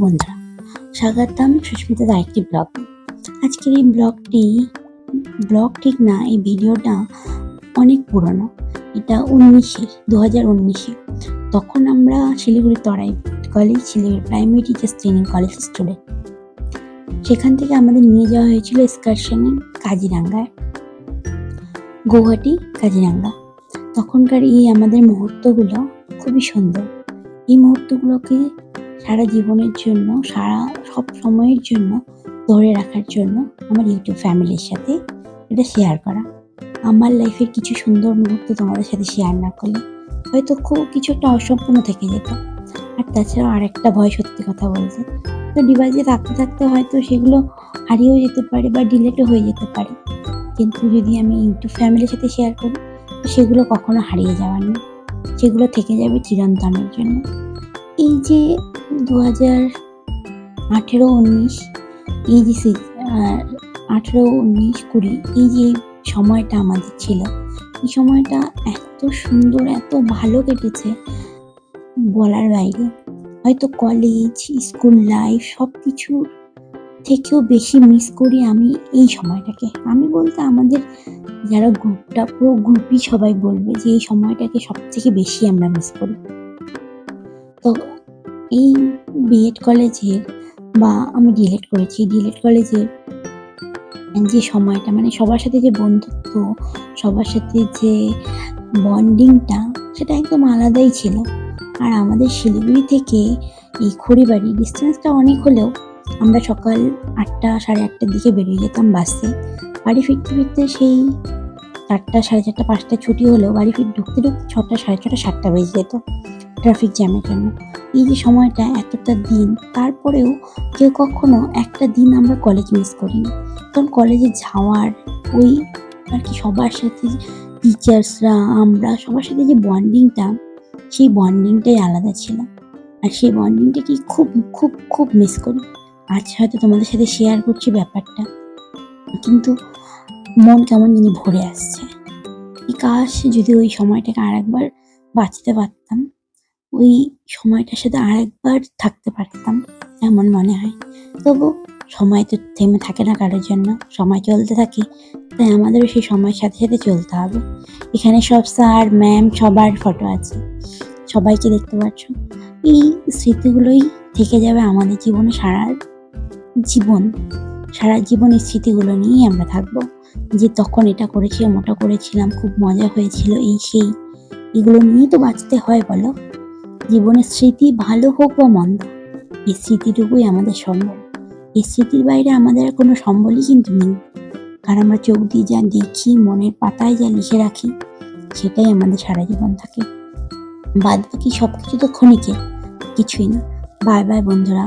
বন্ধুরা, স্বাগতম সুস্মিতার আরেকটি ব্লগ। আজকের এই ব্লগটি, ব্লগ ঠিক না, এই ভিডিওটা অনেক পুরনো। এটা উনিশে দু হাজার উনিশে। তখন আমরা Siliguri Terai college Siliguri primary teachers training college student সেখান থেকে আমাদের নিয়ে যাওয়া হয়েছিল এক্সকারশনে কাজিরাঙ্গায় গৌহাটি কাজিরাঙ্গা। তখনকার এই আমাদের মুহূর্তগুলো খুবই সুন্দর। এই মুহূর্তগুলোকে সারা জীবনের জন্য, সারা সব সময়ের জন্য, ধরে রাখার জন্য আমার ইউটিউব ফ্যামিলির সাথে এটা শেয়ার করা। আমার লাইফের কিছু সুন্দর মুহূর্ত তোমাদের সাথে শেয়ার না করলে হয়তো খুব কিছু একটা অসম্পূর্ণ থেকে যেত। আর তাছাড়াও আরেকটা ভয় সত্যি কথা বলতে, তো ডিভাইসে থাকতে থাকতে হয়তো সেগুলো হারিয়েও যেতে পারে বা ডিলেটও হয়ে যেতে পারে। কিন্তু যদি আমি ইউটিউব ফ্যামিলির সাথে শেয়ার করি সেগুলো কখনো হারিয়ে যাওয়ার না সেগুলো থেকে যাবে চিরন্তনের জন্য। এই যে দু হাজার আঠেরো উনিশ এই যে সি- আঠেরো উনিশ কুড়ি, এই যে সময়টা আমাদের ছিল, এই সময়টা এত সুন্দর, এত ভালো কেটেছে বলার বাইরে। হয়তো কলেজ স্কুল লাইফ সব কিছু থেকেও বেশি মিস করি আমি এই সময়টাকে। আমি বলতে আমাদের যারা গ্রুপটা পুরো গ্রুপই সবাই বলবে যে এই সময়টাকে সব থেকে বেশি আমরা মিস করি। তো এই বিএড কলেজের বা আমি ডিলেট করেছি ডিলেট কলেজের যে সময়টা মানে সবার সাথে যে বন্ধুত্ব, সবার সাথে যে বন্ডিংটা সেটা একদম আলাদাই ছিল। আর আমাদের শিলিগুড়ি থেকে এই খড়িবাড়ি ডিস্টেন্সটা অনেক হলেও আমরা সকাল আটটা, সাড়ে আটটার দিকে বেরিয়ে যেতাম বাসে। বাড়ি ফিরতে ফিরতে সেই চারটা, সাড়ে চারটা, পাঁচটা ছুটি হলেও বাড়ি ফির, ঢুকতে ঢুকতে ছটা, সাড়ে ছটা, সাতটা বেজে যেত। ট্রাফিক জ্যামের জন্য। এই যে সময়টা, এতটা দিন, তারপরেও কেউ কখনো একটা দিন আমরা কলেজ মিস করিনি। কারণ কলেজে যাওয়ার ওই আর কি সবার সাথে টিচার্সরা আমরা সবার সাথে যে বন্ডিংটা সেই বন্ডিংটাই আলাদা ছিল। আর সেই বন্ডিংটাকে খুব খুব খুব মিস করি। আজ হয়তো তোমাদের সাথে শেয়ার করছি ব্যাপারটা, কিন্তু মন কেমন জানি ভরে আসছে। কাশ যদি ওই সময়টাকে আর একবার বাঁচতে পারতাম ওই সময়টার সাথে আরেকবার থাকতে পারতাম, এমন মনে হয়। তবু সময় তো থেমে থাকে না কারোর জন্য। সময় চলতে থাকে, তাই আমাদেরও সেই সময়ের সাথে সাথে চলতে হবে। এখানে সব স্যার, ম্যাম, সবার ফটো আছে। সবাইকে দেখতে পাচ্ছ। এই স্মৃতিগুলোই থেকে যাবে আমাদের জীবনে সারা জীবন। সারা জীবন এই স্মৃতিগুলো নিয়েই আমরা থাকব। যে তখন এটা করেছিলাম, ওটা করেছিলাম, খুব মজা হয়েছিল। এই সেই এগুলো নিয়েই তো বাঁচতে হয় বলো। জীবনের স্মৃতি ভালো হোক বা মন্দ, এই স্মৃতিটুকুই আমাদের সম্বল। এই স্মৃতির বাইরে আমাদের আর কোনো সম্বলই কিন্তু নেই। কারণ আমরা চোখ দিয়ে যা দেখি, মনের পাতায় যা লিখে রাখি, সেটাই আমাদের সারা জীবন থাকে। বাদ বাকি সব কিছু তো ক্ষণিকের, কিছুই না। বাই বাই বন্ধুরা।